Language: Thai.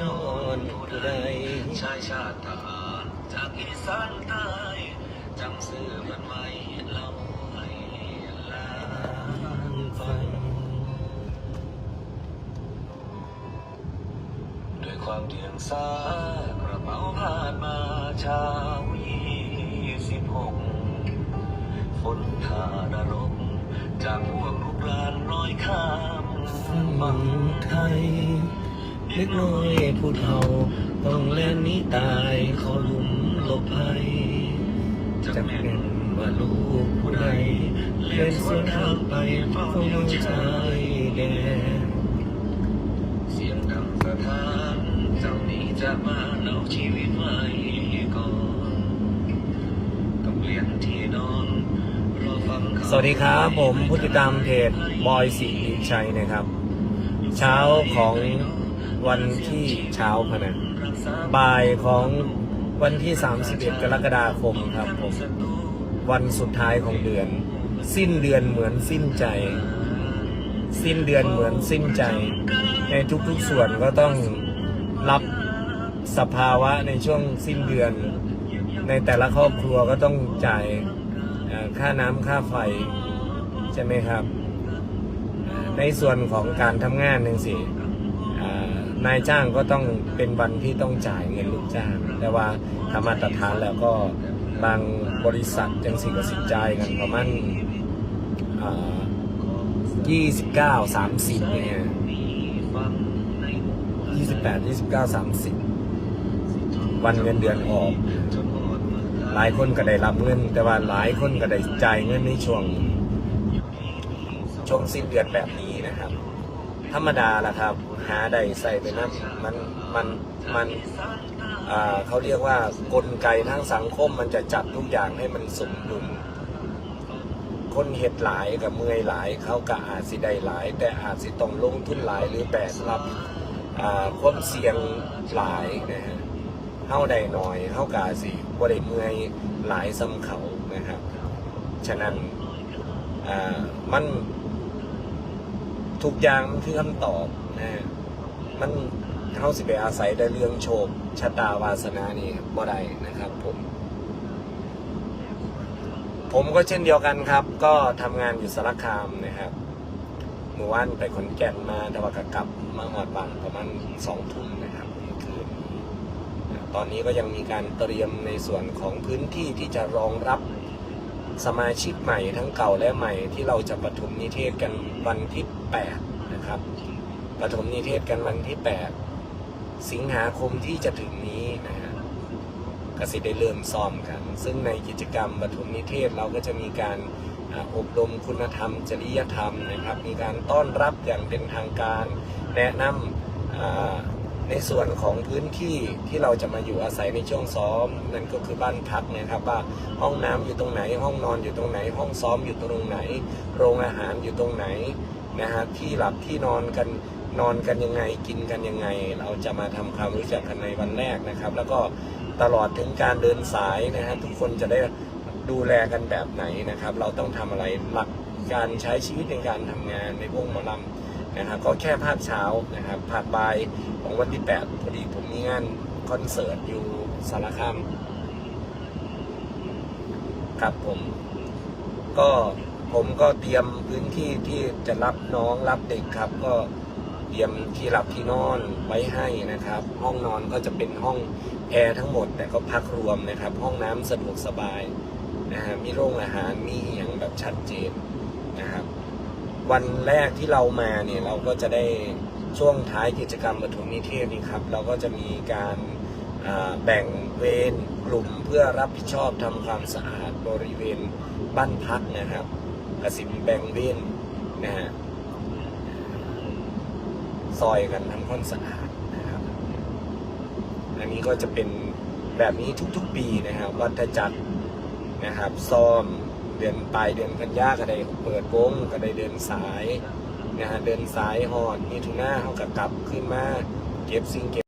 ย้อนผู้ใดชายชาติทหารจากอีสานใต้จำสื่อมันไว้เล่าให้หลานฟังด้วยความเดียงสากระเป๋าผ่านมาเช้ายี่สิบหกฝนทานรก จากพวกลูกหลานลอยข้ามฝั่งไทย เล็กน้อยผู้เฒ่าต้องแล่นนี้ตายขอหลุมหลบภัยจะเป็นว่าลูกผู้ใดเล่นสวนทางไปเฝ้าเลี้ยงชายแดนเสียงดังสะท้านเจ้านี้จะมาเอาชีวิตไว้ก่อนต้องเลี่ยนที่นอนรอฟังสวัสดีครับผมผู้ติดตามเพจบอยสีลินชัยนะครับ เช้าของ วันที่เช้าพะนะบ่ายของวันที่ 31 กรกฎาคมครับผมวันสุดท้ายของเดือน สิ้นเดือนเหมือนสิ้นใจ สิ้นเดือนเหมือนสิ้นใจ ในทุกๆส่วนก็ต้องรับสภาวะในช่วงสิ้นเดือน ในแต่ละครอบครัวก็ต้องจ่ายค่าน้ำค่าไฟ ใช่ไหมครับ ในส่วนของการทำงานหนึ่งสิ นายจ้างก็ต้องเป็นวันที่ต้องจ่ายเงินลูกจ้าง แต่ว่าธรรมาตรฐานแล้วก็บางบริษัทจังสิกสินใจกันประมาณยี่สิบเก้าสามสิบเนี่ยยี่สิบแปดยี่สิบเก้าสามสิบวันเงินเดือนออก หลายคนก็ได้รับเงิน แต่ว่าหลายคนก็ได้จ่ายเงินในช่วงช่วงสิ้นเดือนแบบนี้นะครับ ธรรมดาล่ะครับ หาได้ใส่ไปน้ำมันมันมันเขาเรียกว่ากลไกทางสังคมมันจะจัดทุกอย่างให้มันสมดุลคนเห็ดหลายกับเมื่อยหลายเขาก็อาจสิได้หลาย แต่อาจสิต้องลงทุนหลายหรือแบกรับความเสี่ยงหลายนะฮะเฮาได้น้อยเฮากาสิบ่ได้เมื่อยหลายซ้ำเขานะครับ ฉะนั้นมัน ทุกอย่างมันคือคำตอบนะฮะมันเฮาสิไปอาศัยได้เรื่องโชคชะตาวาสนานี่บ่ได้นะครับผม ผมก็เช่นเดียวกันครับ ก็ทำงานอยู่สารคามนะครับเมื่อวานไปขอนแก่นมาแต่ว่ากกลับมาหอดบางประมาณสองทุ่มนะครับคืนตอนนี้ก็ยังมีการเตรียมในส่วนของพื้นที่ที่จะรองรับ สมาชิกใหม่ทั้งเก่าและใหม่ที่เราจะประถมนิเทศกันวันที่ 8 นะครับประถมนิเทศกันวันที่ 8 สิงหาคมที่จะถึงนี้นะฮะก็สิได้เริ่มซ้อมกัน ซึ่งในกิจกรรมประถมนิเทศเราก็จะมีการอบรมคุณธรรม จริยธรรมนะครับ มีการต้อนรับอย่างเป็นทางการ แนะนำ ในส่วนของพื้นที่ที่เราจะมาอยู่อาศัยในช่วงซ้อม นั่นก็คือบ้านพักนะครับว่าห้องน้ำอยู่ตรงไหน ห้องนอนอยู่ตรงไหน ห้องซ้อมอยู่ตรงไหน โรงอาหารอยู่ตรงไหนนะฮะที่หลับที่นอนกันนอนกันยังไงกินกันยังไง เราจะมาทำความรู้จักกันในวันแรกนะครับ แล้วก็ตลอดถึงการเดินสายนะฮะทุกคนจะได้ดูแลกันแบบไหนนะครับ เราต้องทำอะไรหลักการใช้ชีวิตในการทำงานในวงหมอลำ นะครับก็แค่ภาคเช้านะครับภาคบ่ายของวันที่ 8 พอดีผมมีงานคอนเสิร์ตอยู่สารคามครับผมก็ผมก็เตรียมพื้นที่ที่จะรับน้องรับเด็กครับ ก็เตรียมที่หลับที่นอนไว้ให้นะครับ ห้องนอนก็จะเป็นห้องแอร์ทั้งหมด แต่ก็พักรวมนะครับ ห้องน้ำสะดวกสบายนะฮะมีโรงอาหารมีอย่างแบบชัดเจนนะครับ วันแรกที่เรามาเนี่ยเราก็จะได้ช่วงท้ายกิจกรรมปฐมนิเทศนี่ครับ เราก็จะมีการแบ่งเวรกลุ่มเพื่อรับผิดชอบทำความสะอาดบริเวณบ้านพักนะครับกสิมแบ่งเวรนะฮะซอยกันทำความสะอาดนะครับ อันนี้ก็จะเป็นแบบนี้ทุกๆปีนะครับ วัฏจักรนะครับ ซ้อม เดือนปลายเดือนกันยาก็ได้เปิดวงก็ได้เดินสายนะฮะเดินสายหอดมีทุน่าเขาก็กลับขึ้นมาเก็บสิ่งเก็บ